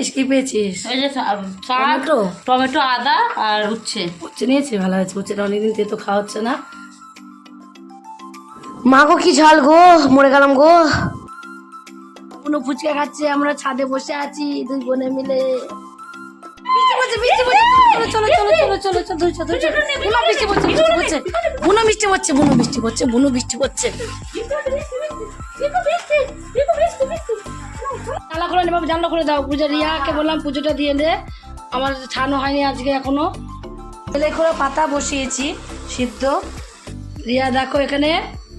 পেয়েছিস কি পেয়েছিস টমেটো টমেটো আদা আর উচ্ছে উচ্ছে নিয়েছি ভালো আছে উচ্ছেটা অনেকদিন তো খাওয়া হচ্ছে না মা গো কি ঝাল গো মরে গেলাম গো কোনো ফুচকা খাচ্ছে আমরা ছাদে বসে আছি দুই বোনে মিলে বুনো বৃষ্টি পড়ছে বৃষ্টি বুনো বৃষ্টি পড়ছে বুনো বৃষ্টি পড়ছে বুনো বৃষ্টি পড়ছে জানলা খুলে নে বাবু, জানলা খুলে দাও। পূজা রিয়াকে বললাম পুজোটা দিয়ে দে। আমার ছানো হয়নি আজকে এখনও। তেলে পাতা বসিয়েছি সিদ্ধ। রিয়া দেখো এখানে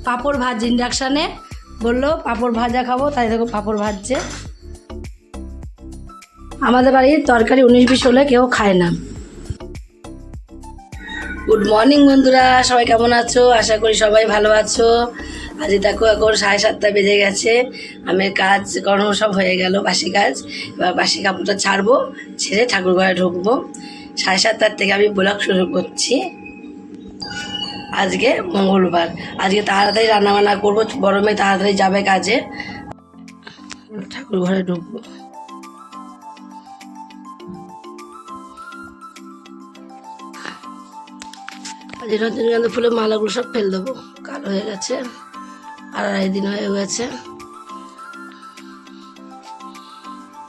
পাঁপড় ভাজ ইন্ডাকশানে। বলল পাঁপড় ভাজা খাব তাই দেখো পাঁপড় ভাজছে। আমাদের বাড়ির তরকারি উনিশ বিশ হলে কেউ খায় না। গুড মর্নিং বন্ধুরা। সবাই কেমন আছো? আশা করি সবাই ভালো আছো। আজ দেখো এখন সাড়ে সাতটা বেজে গেছে। আমি কাজ, কর্ম সব হয়ে গেল, বাসি কাজ। এবার বাসি কাপড়টা ছাড়বো, ছেড়ে ঠাকুর ঘরে ঢুকবো। সাড়ে সাতটার থেকে আমি ব্লগ শুরু করছি। আজকে মঙ্গলবার। আজকে তাড়াতাড়ি রান্নাবান্না করব মেয়ে তাড়াতাড়ি যাবে কাজে। ঠাকুর ঘরে ঢুকবো। রজনীগন্ধা ফুলের মালাগুলো সব ফেল দেবো। কালো হয়ে গেছে। আড়াই দিন হয়ে গেছে।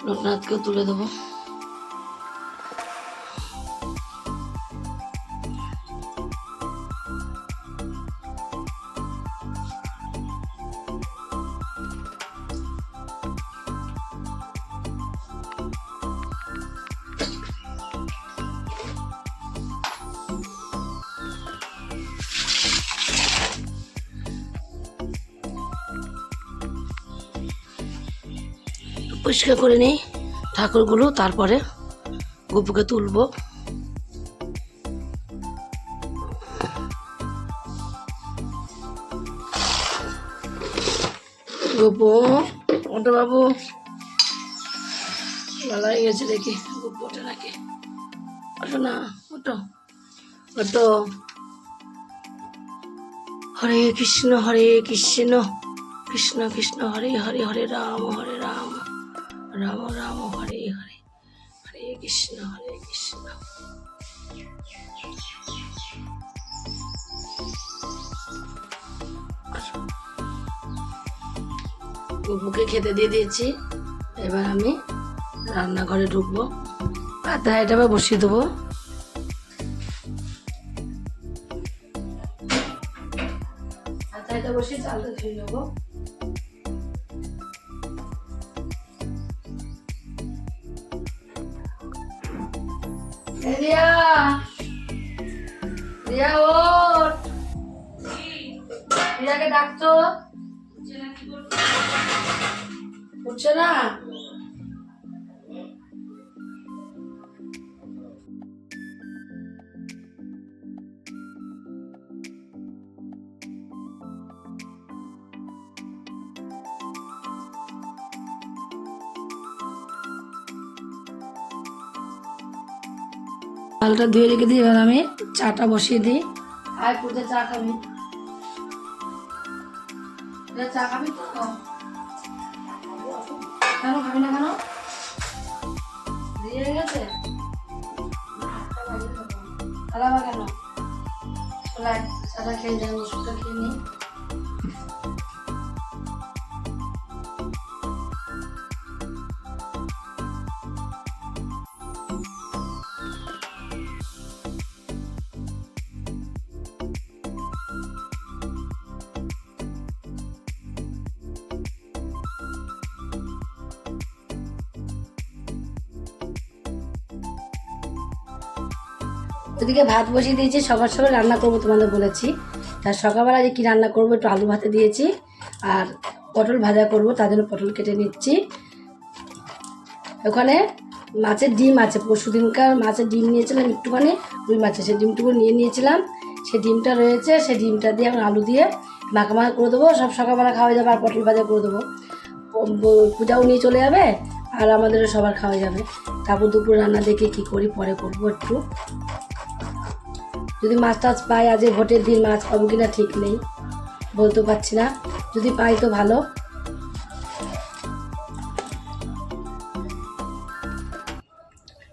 লোকনাথকেও তুলে দেবো। পরিষ্কার করে নিই। ঠাকুরগুলো তারপরে গপুকে তুলবো। গপু, ওটা বাবু। ভালো গেছে দেখি, গপু ওটা নাকি? ওটো না ওটো ওটো হরে কৃষ্ণ হরে কৃষ্ণ। কৃষ্ণ কৃষ্ণ, হরে হরে হরে রাম হরে রাম। রাম রাম, হরে হরে। হরে কৃষ্ণ হরে কৃষ্ণ। গপুকে খেতে দিয়ে দিয়েছি। এবার আমি রান্নাঘরে ঢুকবো। আর এটা আবার বসিয়ে দেবো। বসিয়ে চালটা ধুয়ে নেব। রিয়া রিয়া ওঠ। রিয়াকে ডাকতো উঠছে না? চালটা ধুয়ে রেখে দিই, এবার আমি চাটা বসিয়ে দিই। আর পুজো চা খাবি? চা খাবি তো? কেন খাবি না কেন? দিয়ে গেছে? খালাবা কেন? চাটা খেয়ে যাই ওষুধটা খেয়ে নিই ওদিকে ভাত বসিয়ে দিয়েছি, সবার সবার রান্না করব তোমাদের বলেছি। তার সকালবেলা যে কী রান্না করব, একটু আলু ভাতে দিয়েছি, আর পটল ভাজা করব, তার জন্য পটল কেটে নিচ্ছি। ওখানে মাছের ডিম আছে, পরশু দিনকার মাছের ডিম নিয়েছিলাম একটুখানি, রুই মাছের সেই ডিমটুকু নিয়ে নিয়েছিলাম। সেই ডিমটা রয়েছে সেই ডিমটা দিয়ে আমি আলু দিয়ে মাখা মাখা করে দেবো, সব সকালবেলা খাওয়া যাবে, আর পটল ভাজা করে দেবো। পূজাও নিয়ে চলে যাবে, আর আমাদেরও সবার খাওয়া যাবে। তারপর দুপুর রান্না দেখে কী করি, পরে করব একটু। যদি মাছ টাছ পাই, আজ ভোটের দিন মাছ পাবো কিনা ঠিক নেই, বলতে পারছি না। যদি পাই তো ভালো।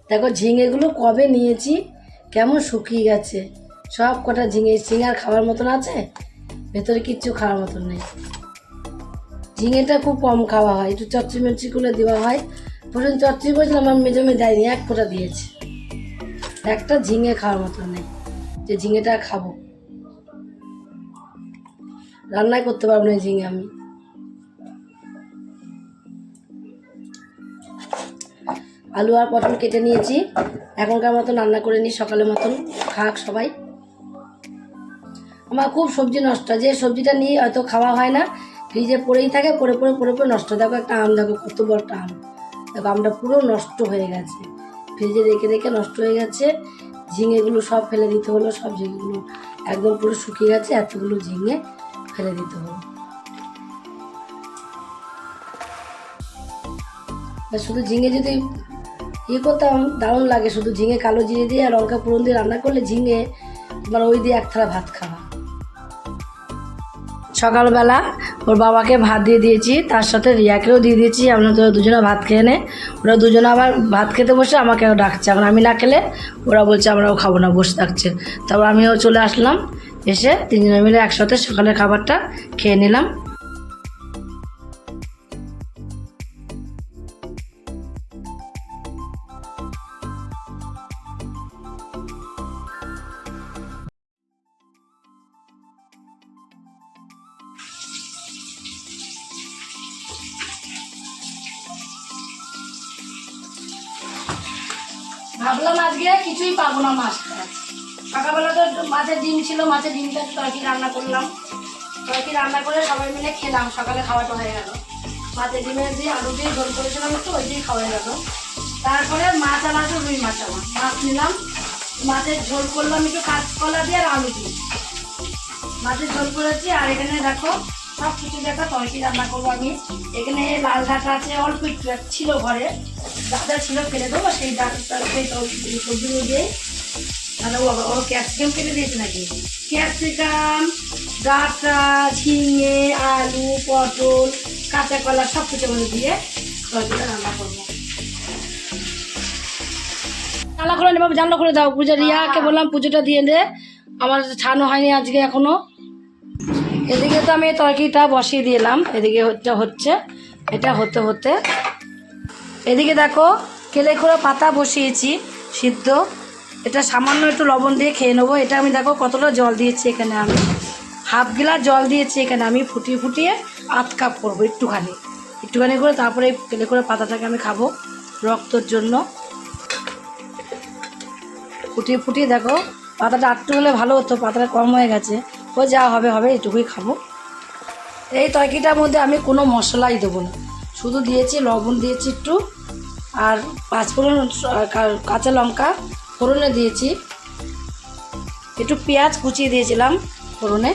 দেখো ঝিঙেগুলো কবে নিয়েছি? কেমন শুকিয়ে গেছে। সব কটা ঝিঙে ঝিঙার খাওয়ার মতন আছে? ভেতরে কিচ্ছু খাওয়ার মতন নেই। ঝিঙেটা খুব কম খাওয়া হয়। একটু মচ্চি করে দেওয়া হয়। প্রথম চচ্চড়ি করেছিলাম, আমার মেজমে দেয়নি, এক ফোঁটা দিয়েছে। একটা ঝিঙে খাওয়ার মতন নেই। যে ঝিঙেটা খাব। রান্নাই করতে পারব না ঝিঙে আমি। আলু আর পটল কেটে নিয়েছি। এখনকার মতন রান্না করে নিই সকালের মতন। খাক সবাই। আমার খুব সবজি নষ্ট। যে সবজিটা নিয়ে হয়তো খাওয়া হয় না, ফ্রিজে পড়েই থাকে পরে পরে পরে পরে নষ্ট। দেখো একটা আম, দেখো কত বড় একটা আম। দেখো আমটা পুরো নষ্ট হয়ে গেছে। ফ্রিজে রেখে রেখে নষ্ট হয়ে গেছে। ঝিঙেগুলো সব ফেলে দিতে হলো, সব ঝিঙেগুলো একদম পুরো শুকিয়ে গেছে, এতগুলো ঝিঙে ফেলে দিতে হলো। শুধু ঝিঙে যদি ইয়ে করতাম দারুণ লাগে, শুধু ঝিঙে কালো জিরে দিয়ে আর লঙ্কা পুরন দিয়ে রান্না করলে ঝিঙে তোমার ওই দিয়ে এক থালা ভাত খাওয়া। সকালবেলা ওর বাবাকে ভাত দিয়ে দিয়েছি, তার সাথে রিয়াকেও দিয়ে দিয়েছি, আমরা তো দুজনে ভাত খেয়ে নে। ওরা দুজনে আবার ভাত খেতে বসে আমাকে ডাকছে। এখন আমি না খেলে ওরা বলছে আমরাও খাব না, বসে থাকছে। তারপর আমিও চলে আসলাম, এসে তিনজনে মিলে একসাথে সকালের খাবারটা খেয়ে নিলাম। মাছের ডিম ছিল, মাছের ডিমটা তরকি রান্না করলাম। তরকি রান্না করে সবাই মিলে খেলাম, সকালে খাওয়াটা হয়ে গেল। মাছের ডিমের দিয়ে আলু দিয়ে ঝোল করেছিলাম একটু, ওই দিয়ে খাওয়া গেল। তারপরে মাছ আনা আছে রুই মাছ আমার। মাছ নিলাম, মাছের ঝোল করলাম একটু কাঁচকলা দিয়ে আর আলু দিয়ে। মাছের ঝোল করেছি, আর এখানে দেখো, সব কিছু দেখো তরকি রান্না করব আমি। এখানে লাল ডাঁটা আছে, অল্প একটু ছিল ঘরে। ডাঁটা ছিল, ফেলে দেবো, সেই ডাঁটা, সেই সবজিগুলো দিয়ে। তাহলে ও ও ক্যাপসিকাম কেটে দিয়েছে নাকি? ক্যাপসিকাম ডাঁটা ঝিঙে আলু পটল কাঁচা কলা সব কিছু মধ্যে দিয়ে তরকিটা রান্না করব। জানলা খুলে নেব জানলা খুলে দাও। পূজা রিয়াকে বললাম পুজোটা দিয়ে দে। আমার ছানো হয়নি আজকে এখনও। এদিকে তো আমি তরকারিটা বসিয়ে দিলাম। এদিকে হচ্ছে হচ্ছে এটা হতে হতে। এদিকে দেখো কেলে করে পাতা বসিয়েছি সিদ্ধ। এটা সামান্য একটু লবণ দিয়ে খেয়ে নেব। এটা আমি দেখো কতটা জল দিয়েছি এখানে আমি। হাফ গ্লাস জল দিয়েছি এখানে আমি ফুটিয়ে ফুটিয়ে আধ কাপ করব একটুখানি। একটুখানি করে তারপরে এই কেলে করে পাতাটাকে আমি খাব রক্তর জন্য। ফুটিয়ে ফুটিয়ে দেখো, পাতাটা আটটু হলে ভালো হতো, পাতাটা কম হয়ে গেছে। ও যা হবে হবে, এটুকুই খাব। এই তরকিটার মধ্যে আমি কোনো মশলাই দেবো না। শুধু দিয়েছি লবণ দিয়েছি একটু, আর পাঁচফোড়ন কাঁচা লঙ্কা ফোড়নে দিয়েছি। একটু পেঁয়াজ কুচিয়ে দিয়েছিলাম ফোড়নে,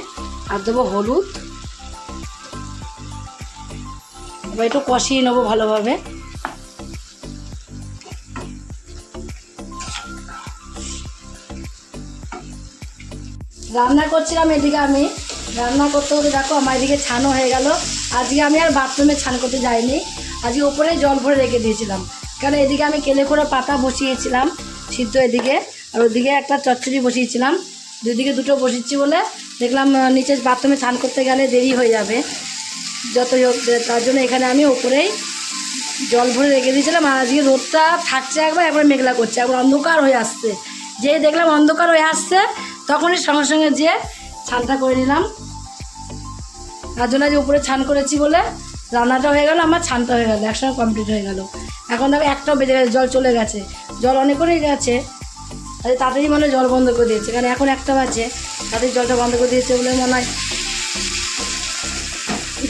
আর দেবো হলুদ। এবার একটু কষিয়ে নেব ভালোভাবে। রান্না করছিলাম এদিকে আমি। রান্না করতে করতে দেখো আমার এদিকে ছানো হয়ে গেল। আজকে আমি আর বাথরুমে ছান করতে যাইনি। আজকে ওপরে জল ভরে রেখে দিয়েছিলাম। কারণ এদিকে আমি কেলে করে পাতা বসিয়েছিলাম। সিদ্ধ এদিকে, আর ওদিকে একটা চচ্চড়ি বসিয়েছিলাম। দুদিকে দুটো বসিয়েছি বলে দেখলাম নিচে বাথরুমে স্নান করতে গেলে দেরি হয়ে যাবে। হোক তার জন্য এখানে আমি ওপরেই জল ভরে রেখে দিয়েছিলাম, আর আজকে রোদটা থাকছে একবার একবার মেঘলা করছে, একবার অন্ধকার হয়ে আসছে। যেই দেখলাম অন্ধকার হয়ে আসছে, তখনই সঙ্গে সঙ্গে যেয়ে ছানটা করে নিলাম। তার জন্য আজ উপরে ছান করেছি বলে রান্নাটা হয়ে গেল, আমার ছানটা হয়ে গেল, একসঙ্গে কমপ্লিট হয়ে গেল। এখন দেখো একটাও বেজে গেছে, জল চলে গেছে। জল অনেক করেই গেছে তাহলে তাড়াতাড়ি মনে জল বন্ধ করে দিয়েছে, কারণ এখন একটা বাজে, তাড়াতাড়ি জলটা বন্ধ করে দিয়েছে বলে মনে হয়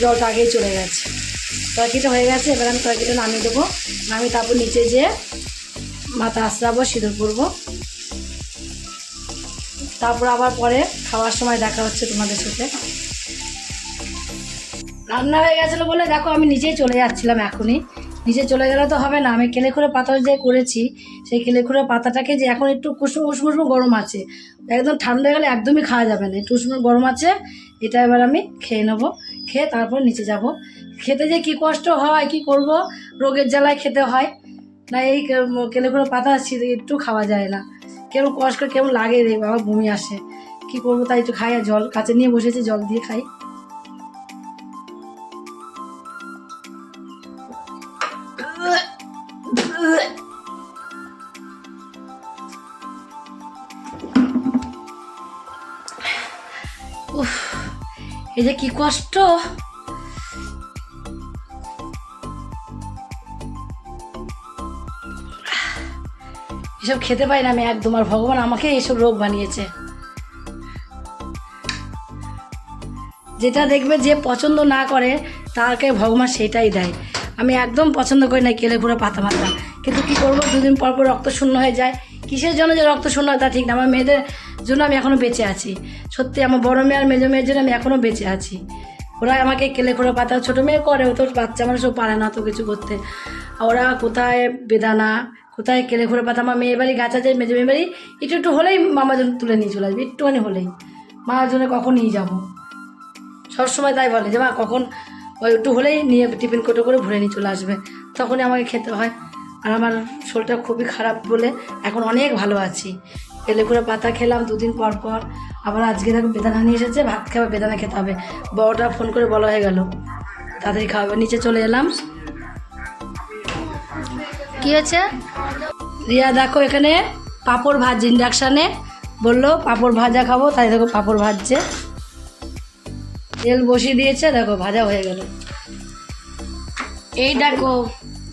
জলটা আগেই চলে গেছে। তরকিটা হয়ে গেছে, এবার আমি তরকিটা নামিয়ে দেবো। নামিয়ে তারপর নিচে যেয়ে মাথা আশ্রাবো সিঁদুর পরবো। তারপর আবার পরে খাওয়ার সময় দেখা হচ্ছে তোমাদের সাথে। রান্না হয়ে গেছিল বলে দেখো আমি নিজেই চলে যাচ্ছিলাম এখনই। নিচে চলে গেলে তো হবে না। আমি কেলে করে পাতা যে করেছি, সেই কেলে করে পাতাটাকে যে এখন একটু কুসুম উষ্ণ উষ্ণ গরম আছে। একদম ঠান্ডা গেলে একদমই খাওয়া যাবে না। একটু উষ্ণ গরম আছে, এটা এবার আমি খেয়ে নেব। খেয়ে তারপর নিচে যাব। খেতে যে কি কষ্ট হয়, কি করব? রোগের জ্বালায় খেতে হয়। না, এই কে- কেলে করে পাতা একটু খাওয়া যায় না। কেমন কষ্ট, কেমন লাগে রে, বাবা, বমি আসে। কি করব তাই একটু খাই, আর জল কাছে নিয়ে বসেছি, জল দিয়ে খাই। এই যে কি কষ্ট। এসব খেতে পাই না আমি একদম, আর ভগবান আমাকে এইসব রোগ বানিয়েছে। যেটা দেখবে যে পছন্দ না করে, তাকে ভগবান সেটাই দেয়। আমি একদম পছন্দ করি না কেলে পুরো পাতা মাতা কিন্তু কি করব? দুদিন পর পর রক্ত শূন্য হয়ে যায়। কিসের জন্য যে রক্ত শূন্য হয় তা ঠিক না। আমার মেয়েদের জন্য আমি এখনও বেঁচে আছি। সত্যি আমার বড় মেয়ে আর মেজো মেয়ের জন্য আমি এখনও বেঁচে আছি। ওরা আমাকে কেলে খোড়া পাতা ছোটো মেয়ে করে, ও তো বাচ্চা মানুষ, ও পারে না তো কিছু করতে। ওরা কোথায় বেদানা, কোথায় কেলে খোড়া পাতা আমার মেয়ের বাড়ি, গাছ আছে মেজো মেয়ের বাড়ি, একটু একটু হলেই মামার জন্য তুলে নিয়ে চলে আসবে, একটুখানি হলেই। মামার জন্য কখন নিয়ে যাব? সবসময় তাই বলে যে মা, কখন ওই একটু হলেই নিয়ে টিফিন কোটো করে ভরে নিয়ে চলে আসবে। তখনই আমাকে খেতে হয়। আর আমার শরীরটা খুবই খারাপ বলে এখন অনেক ভালো আছি। পেলে করে পাতা খেলাম, দুদিন পর পর। আবার আজকে দেখো বেদানা নিয়ে এসেছে, ভাত খাবে, বেদানা খেতে হবে। বড়টা ফোন করে বলা হয়ে গেল। তাড়াতাড়ি খাওয়াবে নিচে চলে এলাম। কি হয়েছে? রিয়া, দেখো এখানে পাঁপড় ভাজছে ইন্ডাকশানে বলল, পাঁপড় ভাজা খাব, তাই দেখো পাঁপড় ভাজছে। তেল বসিয়ে দিয়েছে, দেখো, ভাজা হয়ে গেল। এই দেখো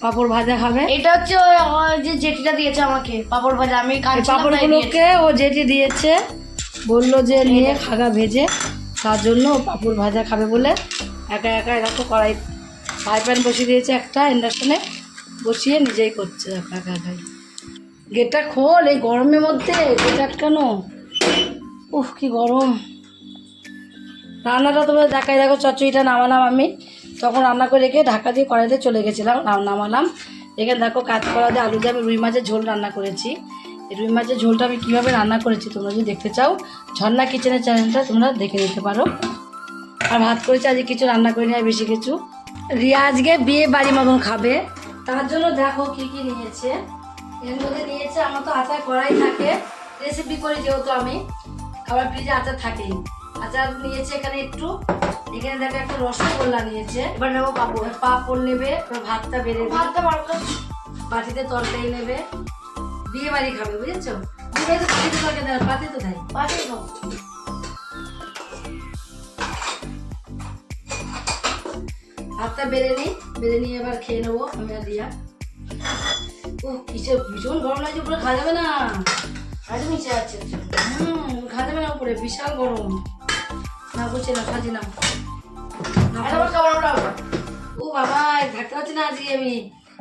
পাঁপড় ভাজা খাবে এটা হচ্ছে ওই যে জেঠিটা দিয়েছে আমাকে পাপড় ভাজা আমি তাই ও যেটি দিয়েছে। বলল যে নিয়ে খাগা ভেজে তার জন্য পাঁপড় ভাজা খাবে বলে একা একা এরকম কড়াই ফ্রাই প্যান বসিয়ে দিয়েছে একটা ইন্ডাকশনে বসিয়ে নিজেই করছে দেখো একা একাই। গেটটা খোল এই গরমের মধ্যে গেট আটকানো। উফ কি গরম। রান্নাটা তোমরা দেখাই দেখো চচ্চড়িটা নামালাম আমি। তখন রান্না করে রেখে ঢাকা দিয়ে কড়াইতে চলে গেছিলাম নাম- নামালাম। এখানে দেখো কাঁচকলা দিয়ে আলু দিয়ে আমি রুই মাছের ঝোল রান্না করেছি। রুই মাছের ঝোলটা আমি কীভাবে রান্না করেছি তোমরা যদি দেখতে চাও, ঝর্ণা কিচেনের চ্যানেলটা তোমরা দেখে নিতে পারো। আর ভাত করেছি, আজকে কিছু রান্না করিনি, আর বেশি কিছু। রিয়া আজকে বিয়ে বাড়ি মতন খাবে। তার জন্য দেখো কি কি নিয়েছে। এর মধ্যে নিয়েছে, আমার তো আচার করাই থাকে। রেসিপি করি যেহেতু আমি। খাবার ফ্রিজে আচার থাকেই। আচার নিয়েছে এখানে একটু। এখানে দেখো একটা রসগোল্লা নিয়েছে। এবার নেব পাপড়। পাঁপড় নেবে ভাতটা বেড়ে ভাতটা বাটিতে তরকারি নেবে। বিয়ে বাড়ি খাবে বুঝেছ? বিয়ে বাড়িতে পাতিতে তরকারি দেয় পাতি তো দেয়। পাঠিয়ে দাও ভাতটা বেড়ে নিই বেড়ে নিয়ে এবার খেয়ে নেব আমি আর দিয়া ও কিসে ভীষণ গরম লাগছে উপরে খাওয়া যাবে না মিশে আছে হুম খাওয়া যাবে না উপরে বিশাল গরম। না খাবার ওটা ও বাবা থাকতে পারছি না আজকে আমি।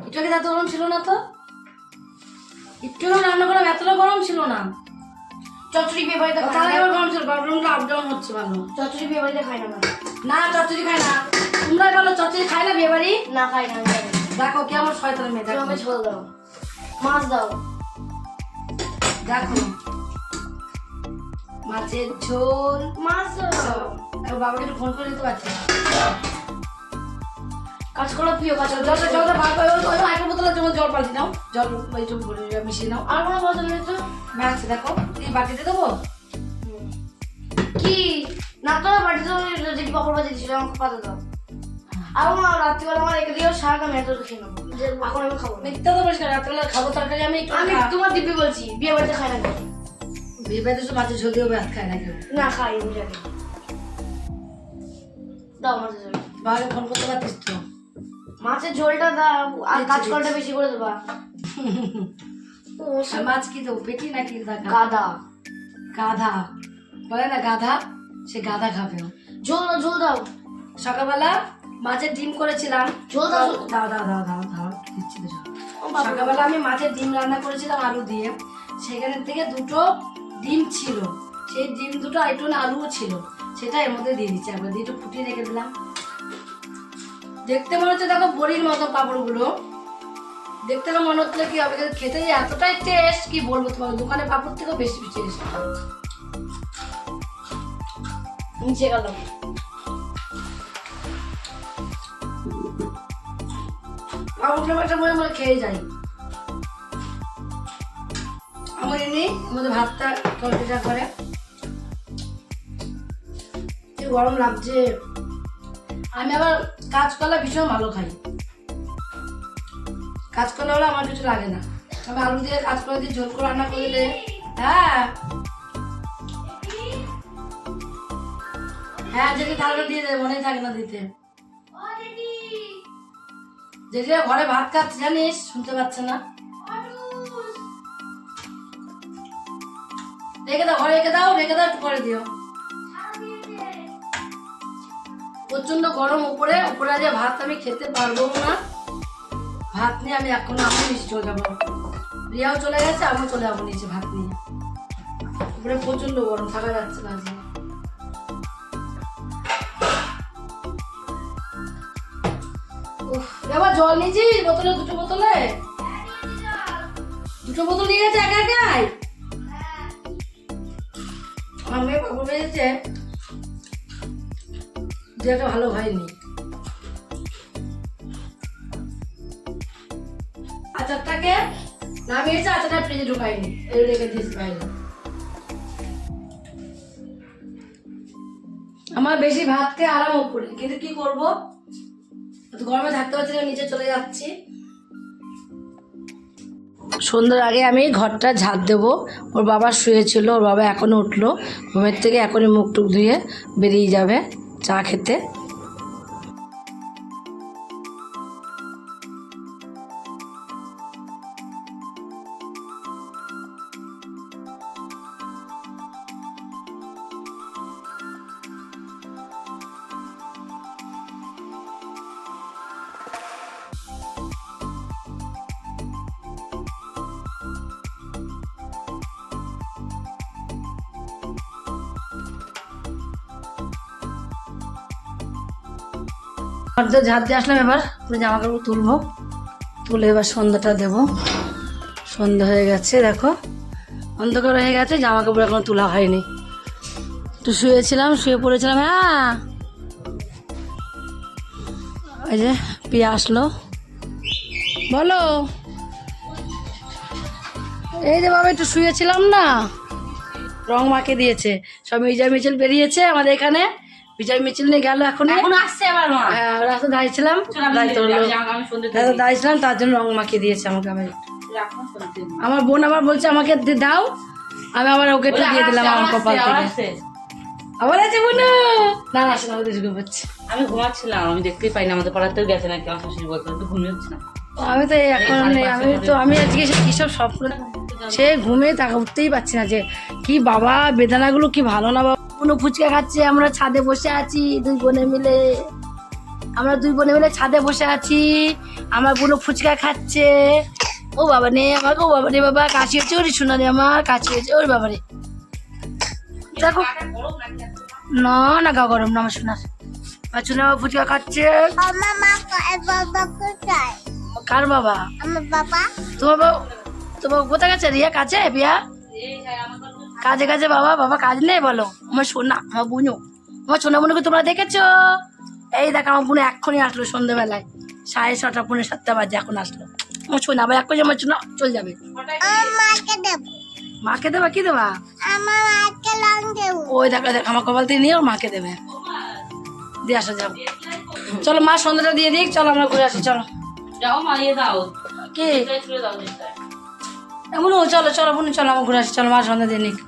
একটু আগে এত গরম ছিল না তো। একটু রান্না করলাম এতটা গরম ছিল না। চচড়ি বিয়ে বাড়িতে তার খাই আগে গরম ছিল গরমটা আপ ডাউন হচ্ছে ভালো। চচড়ি বিয়ে বাড়িতে খাই না না চচ্চড়ি খায় না। তোমরা বলো চচ্চড়ি খায় না বিয়ে বাড়ি? না খাই না। দেখো কেমন শয়তান মেয়ে দেখো। ঝোল দাও। মাছ দাও। দেখো। মাছের ঝোল। মাছ আর বাবাকে একটু ফোন করে দিতে পারছি কাঁচকলা প্রিয় কাঁচকলা জলটা জলটা বার করে ওই বোতলে তোমার জল পাল্টি নাও। জল একটু মিশিয়ে নাও। আর কোনো বদল নেই তো? আছে দেখো। এই বাটিতে দেবো? কি? না তো তো পাপড় বাজে আমাকে পাতা দাও। আর আমার রাত্রিবেলা আমার রেখে দিও সারাটা আমি এত খেয়ে নেব এখন আমি খাব না। মিথ্যা তো পরিষ্কার রাত্রেবেলা খাব তরকারি আমি আমি তোমার দিব্যি বলছি বিয়ে বাড়িতে খাই না। বিয়ে বাড়িতে তো মাছের ঝোল দিয়ে ভাত খায় না কেউ না খাই আমি জানি। দাও মাছের ঝোল। বাবাকে ফোন করতে পারতিস তো। মাছের ঝোলটা দাও আর কাঁচকলাটা বেশি করে দেবা। ও, আর মাছ কি দেবো? পেটি নাকি দেখা গাদা গাধা। বলে না গাধা সে গাধা খাবে। ঝোল দাও ঝোল দাও। সকালবেলা মাছের ডিম করেছিলাম। ঝোল দাও দাও দাও দাও দাও দাও দিচ্ছি। সকালবেলা আমি মাছের ডিম রান্না করেছিলাম আলু দিয়ে। সেখানের থেকে দুটো ডিম ছিল। সেই ডিম দুটো একটু আলুও ছিল। সেটা এর মধ্যে দিয়ে দিচ্ছি। একবার দিয়ে ফুটিয়ে রেখে দিলাম। দেখতে মনে হচ্ছে দেখো বড়ির মতো পাপড়গুলো। দেখতে মনে হচ্ছে কি হবে খেতে যে এতটাই টেস্ট কি বলব তোমার দোকানে পাপড় থেকেও বেশি বেশি টেস্ট নিচে গেল। পাপড়গুলো একটা মনে খেয়ে যাই। আমার এমনি আমাদের ভাতটা তরকারিটা করে। গরম লাগছে। আমি আবার কাঁচকলা ভীষণ ভালো খাই। কাঁচকলা হলে আমার কিছু লাগে না। আমি আলু দিয়ে কাঁচকলা দিয়ে ঝোল করে রান্না করলে হ্যাঁ। হ্যাঁ যেটি থালটা দিয়ে দেবে মনে থাকে না দিতে। যেটা ঘরে ভাত খাচ্ছে, জানিস? শুনতে পাচ্ছে না। রেখে দাও, ঘরে রেখে দাও রেখে দাও করে দিও। প্রচণ্ড গরম উপরে উপরে আজ ভাত আমি খেতে পারব না। ভাত নিয়ে আমি এখন আমি নিচে চলে যাব। রিয়াও চলে গেছে, আমিও চলে যাব নিচে ভাত নিয়ে। উপরে প্রচণ্ড গরম, থাকা যাচ্ছে না আজকে। এবার জল নিয়েছিস? বোতলে, দুটো বোতলে? দুটো বোতল নিয়ে গেছে একা একাই? আমার মেয়ে যে একটা ভালো হয়নি। আচারটাকে নামিয়েছে, আচারটা ফ্রিজে ঢুকায়নি এই রেখে দিয়েছি বাইরে। আমার বেশি ভাত খেয়ে আরাম করে কিন্তু কি করব? গরমে থাকতে পারছি না, নিচে চলে যাচ্ছি। সন্ধ্যার আগে আমি ঘরটা ঝাঁট দেবো। ওর বাবা শুয়েছিল, ওর বাবা এখনও উঠল। ঘুমের থেকে এখনই মুখ টুক ধুয়ে বেরিয়ে যাবে চা খেতে। ঘরটা ঝাঁট দিয়ে আসলাম এবার। পুরো জামা কাপড় তুলবো। তুলে এবার সন্ধ্যাটা দেবো। সন্ধ্যা হয়ে গেছে, দেখো। অন্ধকার হয়ে গেছে, জামা কাপড় এখনও তোলা হয়নি। একটু শুয়েছিলাম, শুয়ে পড়েছিলাম হ্যাঁ এই যে, পিয়া আসলো। বলো। এই যে বাবা, একটু শুয়েছিলাম না? রং মাকে দিয়েছে। সব মিজাই মিছিল বেরিয়েছে আমাদের এখানে। বিজয় মিছিল নিয়ে গেল এখন এখন আসছে আবার হ্যাঁ রাস্তা দাঁড়িয়েছিলাম। দাঁড়িয়েছিলাম তার জন্য রং মাখিয়ে দিয়েছে আমাকে আবার। আমার বোন আবার বলছে আমাকে দাও। আমি আবার ওকে একটু দিয়ে দিলাম আমার কপাল থেকে। আবার আছে বোন। না না আসলে আমাদের ঢুকে পড়ছে আমি ঘুমাচ্ছিলাম আমি দেখতেই পাই না আমাদের পাড়াতেও গেছে নাকি আমার শাশুড়ি বলতো তো ঘুমিয়েছে না আমি তো এই এখন আমি তো আমি আজকে সে কিসব স্বপ্ন সে ঘুমে তাকে উঠতেই পারছি না যে কি বাবা বেদানাগুলো কি ভালো না বাবা। কোনো ফুচকা খাচ্ছে আমরা ছাদে বসে আছি দুই বোনে মিলে। আমরা দুই বোনে মিলে ছাদে বসে আছি আমার বোনো ফুচকা খাচ্ছে। ও বাবা নে আমাকে ও বাবা রে বাবা কাশি হচ্ছে ওরে শোনা রে আমার কাশি হচ্ছে ওর বাবা রে। দেখো। না না গা গরম না আমার শোনার আমার শোনা ফুচকা খাচ্ছে। বাবা কার বাবা? আমার বাবা? তোমার বাবা তোমার কোথায় গেছে? রিয়া? কাছে বিয়া কাজে কাজে বাবা বাবা কাজ নেই বলো। আমার সোনা আমার বুনু। আমার সোনা বুনুকে তোমরা দেখেছ? এই দেখ আমার বুনু এক্ষুনি আসলো সন্ধ্যেবেলায় সাড়ে ছটা পনেরো সাতটা বাজে এখন আসলো। আমার সোনা আবার এক্ষুনি আমার সোনা চলে যাবে। মাকে মাকে দেবা? কি দেবা? আমার মাকে লং দেব। ওই দেখো দেখ আমার কপাল দিয়ে নিয়ে ওর মাকে দেবে। দিয়ে আসা যাব চলো মা সন্ধ্যাটা দিয়ে দিক। চলো আমরা ঘুরে আসি চলো। যাও মা দাও কি? এমন চলো চলো বোন চলো আমার ঘুরে আসি। চলো মা সন্ধ্যা দিয়ে নিক।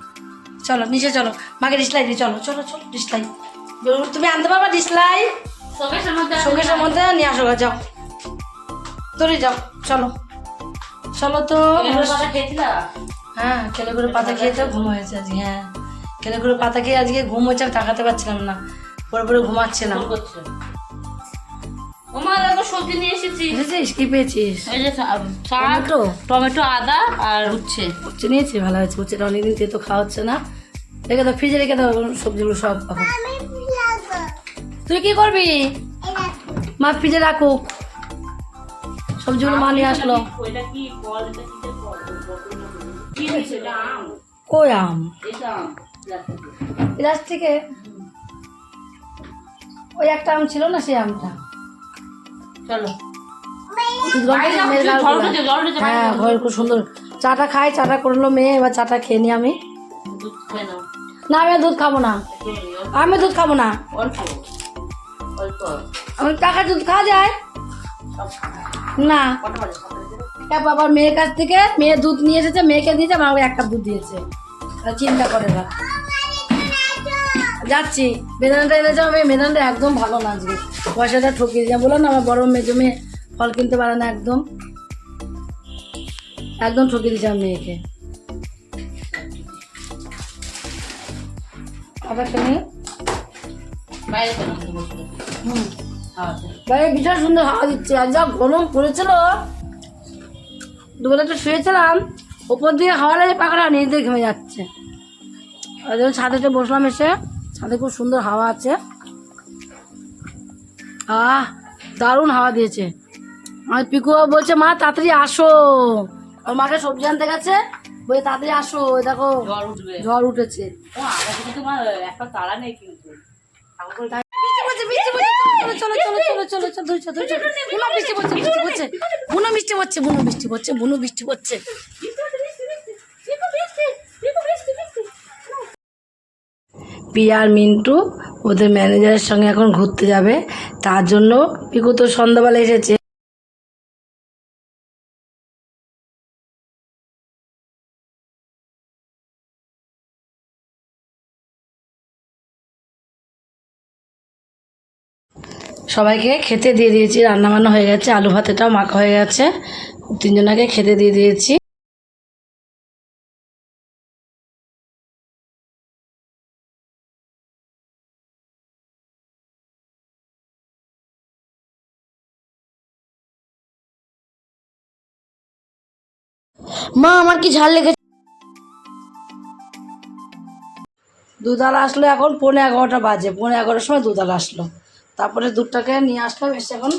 চলো নিচে চলো। মাকে ডিসলাই দিই চলো চলো চলো ডিসলাই তুমি আনতে পারবা ডিসলাই সঙ্গে সঙ্গে নিয়ে আসো গা, যাও। তোরই যাও চলো। চলো তো হ্যাঁ কেলে করে পাতা খেয়ে তো ঘুম হয়েছে আজকে হ্যাঁ। কেলে করে পাতা খেয়ে আজকে ঘুম হয়েছে আমি তাকাতে পারছিলাম না। পরে পরে ঘুমাচ্ছিলাম। দেখো সবজি নিয়ে এসেছি। বুঝেছিস কি পেয়েছিস? এই যে টমেটো? টমেটো আদা আর উচ্ছে। উচ্ছে নিয়েছি ভালো হয়েছে। উচ্ছেটা অনেকদিন তেতো খাওয়া হচ্ছে না। রেখে দাও ফ্রিজে রেখে দাও সবজিগুলো সব তুই কি করবি? মা ফ্রিজে রাখুক। সবজিগুলো মা নিয়ে আসলো। কই এটা আম প্লাস্টিকে ওই একটা আম ছিল না সেই আমটা? চলো। হ্যাঁ খুব সুন্দর। চাটা খাই চাটা করল মেয়ে এবার চাটা খেয়ে নিই আমি। না আমি দুধ খাব না। আমি দুধ খাব না। আমি টাকা দুধ খাওয়া যায়। না। বাবার মেয়ের কাছ থেকে মেয়ে দুধ নিয়ে এসেছে মেয়েকে দিয়েছে আমার এক কাপ দুধ দিয়েছে। চিন্তা করে না যাচ্ছি। বেদানাটা এনেছে আমি। বেদানাটা একদম ভালো না আজকে পয়সাটা ঠকিয়ে দিয়ে। বললাম না আমার বড় মেয়ে জমে ফল কিনতে পারে না একদম। একদম ঠকিয়ে দিয়েছে আমার মেয়েকে। আবার কেন বাইরে ভীষণ সুন্দর হাওয়া দিচ্ছে। আর যা গরম পড়েছিল। দুবেলা তো শুয়েছিলাম। ওপর দিয়ে হাওয়া লাগে পাখাটা নিজেদের ঘেমে যাচ্ছে আর ছাদেতে বসলাম এসে। ছাদে খুব সুন্দর হাওয়া আছে। আহ দারুণ হাওয়া দিয়েছে। আমার পিকু বলছে মা তাড়াতাড়ি আসো। ওর মাকে সবজি আনতে গেছে। বলে তাড়াতাড়ি আসো দেখো উঠবে। ঝড় উঠেছে। তোমার একটা তাড়া নেই কিন্তু। চলো, চলো, চলো, চলো, চলো, ধরছো, ধরছো। বুনো বৃষ্টি পড়ছে, বৃষ্টি পড়ছে। বুনো বৃষ্টি পড়ছে, বুনো বৃষ্টি পড়ছে, বুনো বৃষ্টি পড়ছে। পিয়া আর মিন্টু, ওদের ম্যানেজারের সঙ্গে এখন ঘুরতে যাবে। তার জন্য পিকু তো সন্ধ্যাবেলা এসেছে। সবাইকে খেতে দিয়ে দিয়েছি। রান্না বান্না হয়ে গেছে, আলু ভাতেটাও মাখা হয়ে গেছে। তিনজনাকে খেতে দিয়ে দিয়েছি। মা আমার কি ঝাল লেগেছে? দুধার আসলো এখন পৌনে এগারোটা বাজে। পৌনে এগারোটার সময় দুধার আসলো। তারপরে দুধটাকে নিয়ে আসলাম এসে এখন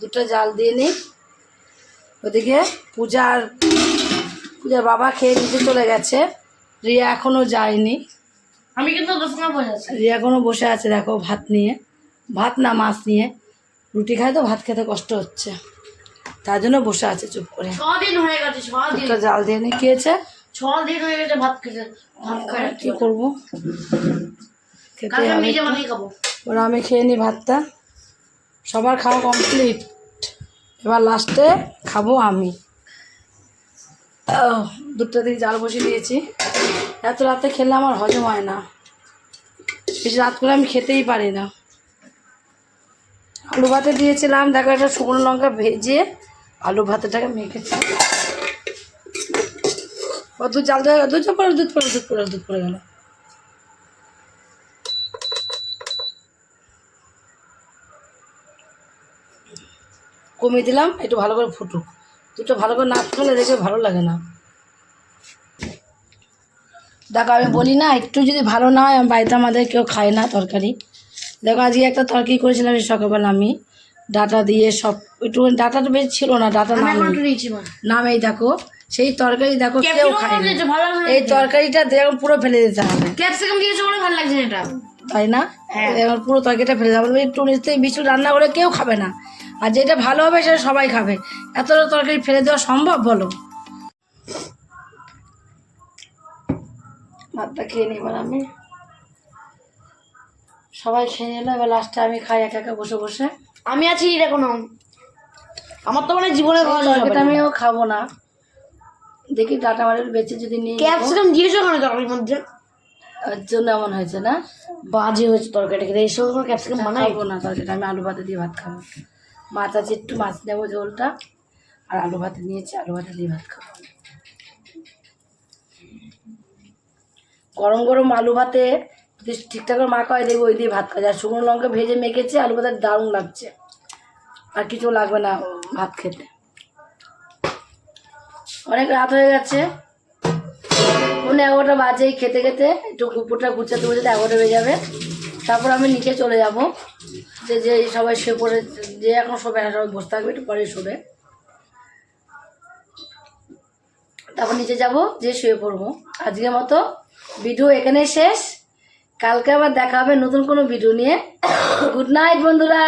দুধটা জাল দিয়ে নিই। ওদিকে পূজার পূজার বাবা খেয়ে নিতে চলে গেছে। রিয়া এখনও যায়নি। আমি কিন্তু দোকানে বসে আছি। রিয়া এখনও বসে আছে দেখো ভাত নিয়ে। ভাত না মাছ নিয়ে। রুটি খায় তো ভাত খেতে কষ্ট হচ্ছে। তার জন্য বসে আছে চুপ করে। হয়ে গেছে জাল দিয়ে নিয়ে খেয়েছে ছদিন হয়ে গেছে ভাত খেতে। কি করব? খেতে ওরা আমি খেয়ে নিই ভাতটা। সবার খাওয়া কমপ্লিট এবার লাস্টে খাব আমি। দুটো দিকে জাল বসিয়ে দিয়েছি। এত রাতে খেলে আমার হজম হয় না। বেশি রাত করে আমি খেতেই পারি না। আলু ভাতে দিয়েছিলাম দেখো একটা শুকনো লঙ্কা ভেজে আলু ভাতটাকে মেখেছি। ও দুধ জাল দেওয়া দুধ পরে দুধ পরে দুধ পরে দুধ পরে গেল। কমিয়ে দিলাম, একটু ভালো করে ফুটুক। দুটো ভালো করে না ফুটলে দেখে ভালো লাগে না। দেখো, আমি বলি না, একটু যদি ভালো না হয় আমার বাড়িতে আমাদের কেউ খায় না তরকারি। দেখো, আজকে একটা তরকারি করেছিলাম, সকালবেলা আমি। ডাটা দিয়ে সব একটু ডাটাটা বেশি ছিল না ডাটা নাম। নামেই দেখো সেই তরকারি দেখো কেউ খায় এই তরকারিটা দেখো পুরো ফেলে দিতে হবে। ক্যাপসিকাম দিয়েছে বলে ভালো লাগছে না এটা? তাই না? এবার পুরো তরকারিটা ফেলে দেবো একটু থেকে বিছু রান্না করে কেউ খাবে না। আর যেটা ভালো হবে সেটা সবাই খাবে। এতটা তরকারি ফেলে দেওয়া সম্ভব বলো? ভাতটা খেয়ে নিই এবার আমি। সবাই খেয়ে নিল এবার লাস্টে আমি খাই একা একা বসে বসে। আমি আছি এখনও। আমার তো মানে জীবনে আমিও খাব না। দেখি টাটা মারের বেঁচে যদি নিয়ে নেব। ক্যাপসিকাম দিয়েছ কেন তরকারির মধ্যে? ওর জন্য এমন হয়েছে না? বাজে হয়েছে তরকারিটা খেতে। এই সময় কোনো ক্যাপসিকাম বানাই? খাব না তরকারিটা আমি আলু ভাতে দিয়ে ভাত খাব। মাছ আছে একটু মাছ নেব ঝোলটা। আর আলু ভাতে নিয়েছি আলু ভাতে দিয়ে ভাত খাব। গরম গরম আলু ভাতে ঠিকঠাক করে মাখা হয় দেখব, ওই দিয়ে ভাত খাওয়া আর শুকনো লঙ্কা ভেজে মেখেছে, আলু ভাতে দারুণ লাগছে। আর কিছু লাগবে না ভাত খেতে। অনেক রাত হয়ে গেছে। মনে এগারোটা বাজেই খেতে খেতে একটু কুকুরটা গুছাতে গুছাতে এগারোটা বেজে যাবে। তারপর আমি নিচে চলে যাব। যে যে সবাই শুয়ে পড়ে, যে এখন শোবে না, সবাই বসে থাকবে, একটু পরে শোবে। তারপর নিচে যাব, যে শুয়ে পড়ব। আজকের মতো ভিডিও এখানেই শেষ। কালকে আবার দেখা হবে নতুন কোনো ভিডিও নিয়ে। গুড নাইট বন্ধুরা।